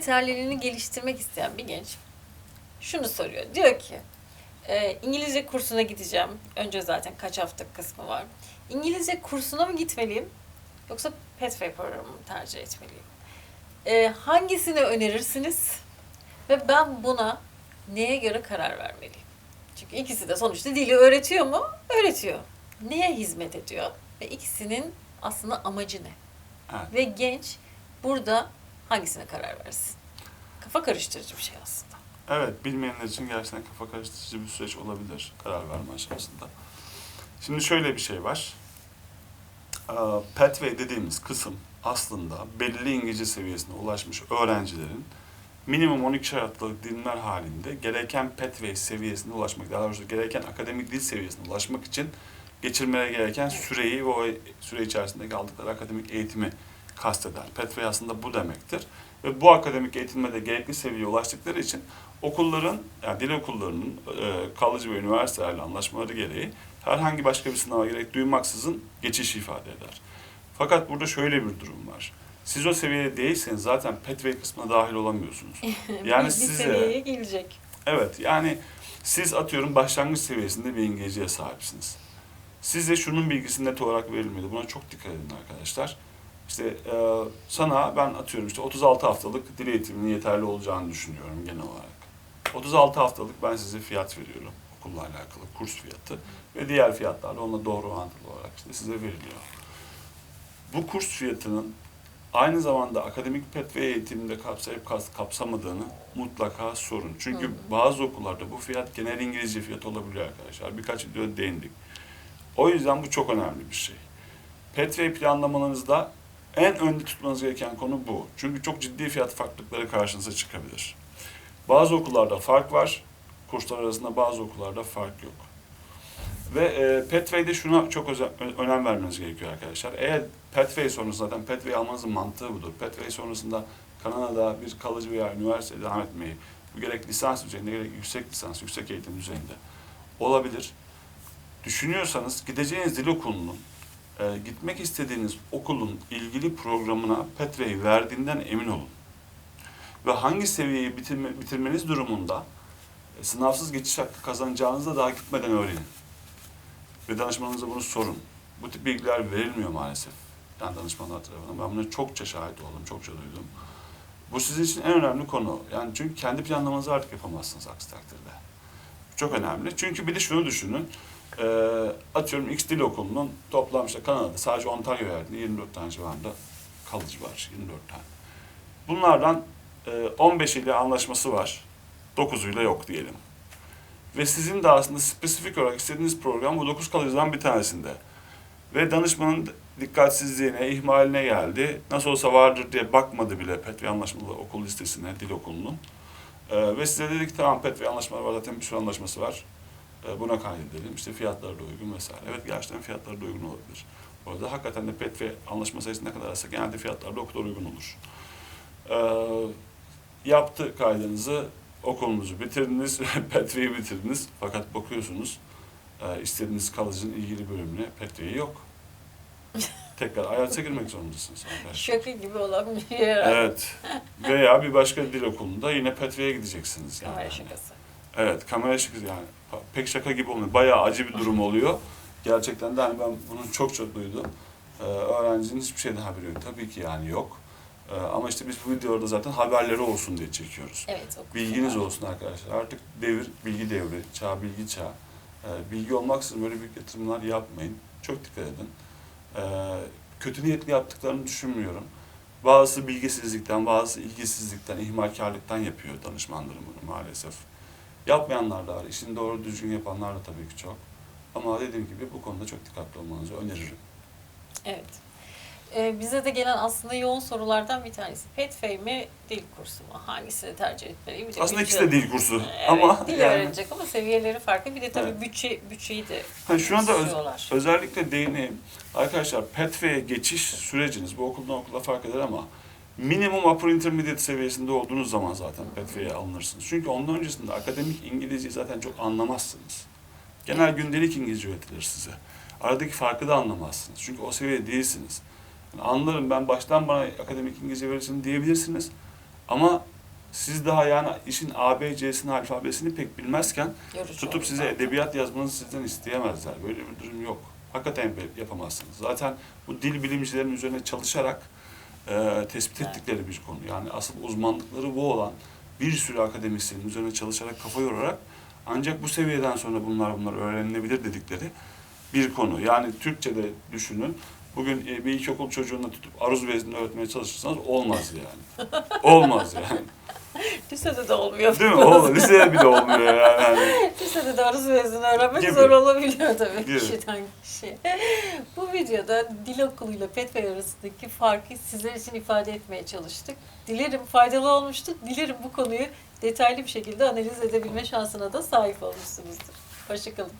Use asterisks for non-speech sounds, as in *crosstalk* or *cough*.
yeterliliğini geliştirmek isteyen bir genç şunu soruyor. Diyor ki e, İngilizce kursuna gideceğim. Önce zaten kaç hafta kısmı var. İngilizce kursuna mı gitmeliyim? Yoksa Pathway programı mı tercih etmeliyim? E, hangisini önerirsiniz? Ve ben buna neye göre karar vermeliyim? Çünkü ikisi de sonuçta dili öğretiyor mu? Öğretiyor. Neye hizmet ediyor? Ve ikisinin aslında amacı ne? Evet. Ve genç burada hangisine karar versin? Kafa karıştırıcı bir şey aslında. Evet, bilmeyenler için gerçekten kafa karıştırıcı bir süreç olabilir karar verme aşamasında. Şimdi şöyle bir şey var. Ee, Pathway dediğimiz kısım aslında belirli İngilizce seviyesine ulaşmış öğrencilerin minimum 12 haftalık dilimler halinde gereken Pathway seviyesine ulaşmak, daha doğrusu gereken akademik dil seviyesine ulaşmak için geçirmeleri gereken süreyi ve o süre içerisinde aldıkları akademik eğitimi kasteder. Pathway aslında bu demektir. Ve bu akademik eğitimde de gerekli seviyeye ulaştıkları için okulların, yani dil okullarının e, kalıcı ve üniversitelerle anlaşmaları gereği herhangi başka bir sınava gerek duymaksızın geçiş ifade eder. Fakat burada şöyle bir durum var. Siz o seviyede değilseniz zaten Pathway kısmına dahil olamıyorsunuz. *laughs* Yani size- seviyeye gelecek. Evet yani siz atıyorum başlangıç seviyesinde bir İngilizceye sahipsiniz. Size şunun bilgisi net olarak verilmedi. Buna çok dikkat edin arkadaşlar. İşte e, sana ben atıyorum işte 36 haftalık dil eğitiminin yeterli olacağını düşünüyorum genel olarak. 36 haftalık ben size fiyat veriyorum okulla alakalı kurs fiyatı ve diğer fiyatlar da onunla doğru orantılı olarak işte size veriliyor. Bu kurs fiyatının aynı zamanda akademik pathway eğitiminde kapsayıp kas- kapsamadığını mutlaka sorun. Çünkü Hı hı. bazı okullarda bu fiyat genel İngilizce fiyat olabiliyor arkadaşlar. Birkaç videoda değindik. O yüzden bu çok önemli bir şey. Pathway planlamalarınızda en önde tutmanız gereken konu bu. Çünkü çok ciddi fiyat farklılıkları karşınıza çıkabilir. Bazı okullarda fark var, kurslar arasında bazı okullarda fark yok. Ve e, Pathway'de şuna çok öze- ö- önem vermeniz gerekiyor arkadaşlar. Eğer Pathway sonrasında zaten Pathway almanızın mantığı budur. Pathway sonrasında Kanada'da bir kalıcı veya üniversitede devam etmeyi, bu gerek lisans düzeyinde gerek yüksek lisans, yüksek eğitim düzeyinde olabilir. Düşünüyorsanız gideceğiniz dil okulunun, e, gitmek istediğiniz okulun ilgili programına Pathway verdiğinden emin olun. Ve hangi seviyeyi bitirme, bitirmeniz durumunda e, sınavsız geçiş hakkı kazanacağınızı da daha gitmeden öğrenin. Ve danışmanınıza bunu sorun. Bu tip bilgiler verilmiyor maalesef. Yani danışmanlar tarafından. Ben buna çokça şahit oldum, çokça duydum. Bu sizin için en önemli konu. Yani çünkü kendi planlamanızı artık yapamazsınız aksi takdirde. Çok önemli. Çünkü bir de şunu düşünün. Ee, atıyorum X Dil Okulu'nun toplam işte Kanada'da sadece Ontario yerinde 24 tane civarında kalıcı var. 24 tane. Bunlardan e, 15 ile anlaşması var. 9'uyla yok diyelim. Ve sizin de aslında spesifik olarak istediğiniz program bu 9 kalıcıdan bir tanesinde. Ve danışmanın dikkatsizliğine, ihmaline geldi. Nasıl olsa vardır diye bakmadı bile Petve Anlaşmalı okul listesine, dil okulunun. Ee, ve size dedi ki tamam Petve Anlaşmaları var zaten bir sürü anlaşması var. Ee, buna kaydedelim. İşte fiyatları da uygun vesaire. Evet gerçekten fiyatları da uygun olabilir. Bu arada hakikaten de Petve anlaşma sayısı ne kadar azsa genelde fiyatlar da o kadar uygun olur. Ee, yaptı kaydınızı, okulunuzu bitirdiniz, *laughs* Petve'yi bitirdiniz. Fakat bakıyorsunuz e, istediğiniz kalıcının ilgili bölümüne Petve'yi yok. *laughs* Tekrar IELTS'e girmek zorundasınız. Şaka gibi olan bir yer. Evet. Veya bir başka dil okulunda yine Petve'ye gideceksiniz. Yani. Kamera şakası. Evet, kamera şakası yani pek şaka gibi olmuyor. Bayağı acı bir durum oluyor. Gerçekten de hani ben bunu çok çok duydum. Ee, öğrencinin hiçbir şeyden haberi yok. Tabii ki yani yok. Ee, ama işte biz bu videoda zaten haberleri olsun diye çekiyoruz. Evet. Bilginiz kadar. olsun arkadaşlar. Artık devir bilgi devri, çağ bilgi çağı. Ee, bilgi olmaksızın böyle büyük yatırımlar yapmayın. Çok dikkat edin. Ee, kötü niyetli yaptıklarını düşünmüyorum. Bazısı bilgisizlikten, bazısı ilgisizlikten, ihmalkarlıktan yapıyor danışmanlarım bunu maalesef. Yapmayanlar da var. İşini doğru düzgün yapanlar da tabii ki çok. Ama dediğim gibi bu konuda çok dikkatli olmanızı öneririm. Evet. Ee, bize de gelen aslında yoğun sorulardan bir tanesi. Pathway mi, dil kursu mu? Hangisini tercih etmeliyim? Bir Aslında ikisi de dil kursu. Evet, ama dil yani öğrenecek ama seviyeleri farklı. Bir de tabii Evet. bütçe bütçeyi de Ha, şuna da öz- özellikle değineyim. Arkadaşlar Pathway'e geçiş süreciniz bu okuldan okula fark eder ama minimum upper intermediate seviyesinde olduğunuz zaman zaten Pathway'e alınırsınız. Çünkü ondan öncesinde akademik İngilizceyi zaten çok anlamazsınız. Genel gündelik İngilizce öğretilir size. Aradaki farkı da anlamazsınız. Çünkü o seviyede değilsiniz. Yani anlarım ben baştan bana akademik İngilizce verirsin diyebilirsiniz. Ama siz daha yani işin A, B, C'sini, alfabesini pek bilmezken Yorucu tutup size zaten. edebiyat yazmanızı sizden isteyemezler. Böyle bir durum yok. Hakikaten yapamazsınız. Zaten bu dil bilimcilerin üzerine çalışarak e, tespit ettikleri bir konu. Yani asıl uzmanlıkları bu olan bir sürü akademisyenin üzerine çalışarak, kafa yorarak ancak bu seviyeden sonra bunlar bunlar öğrenilebilir dedikleri bir konu. Yani Türkçe'de düşünün. Bugün e, bir ilkokul çocuğuna tutup aruz veznini öğretmeye çalışırsanız olmaz yani. *laughs* olmaz yani. Lisede de olmuyor. Değil mi? Olmaz. Lisede bile olmuyor yani. yani. Lisede de aruz vezini öğrenmek Gibi. zor olabiliyor tabii Gibi. kişiden kişiye. Bu videoda dil okuluyla Petvey arasındaki farkı sizler için ifade etmeye çalıştık. Dilerim faydalı olmuştur. Dilerim bu konuyu detaylı bir şekilde analiz edebilme şansına da sahip olmuşsunuzdur. Hoşçakalın.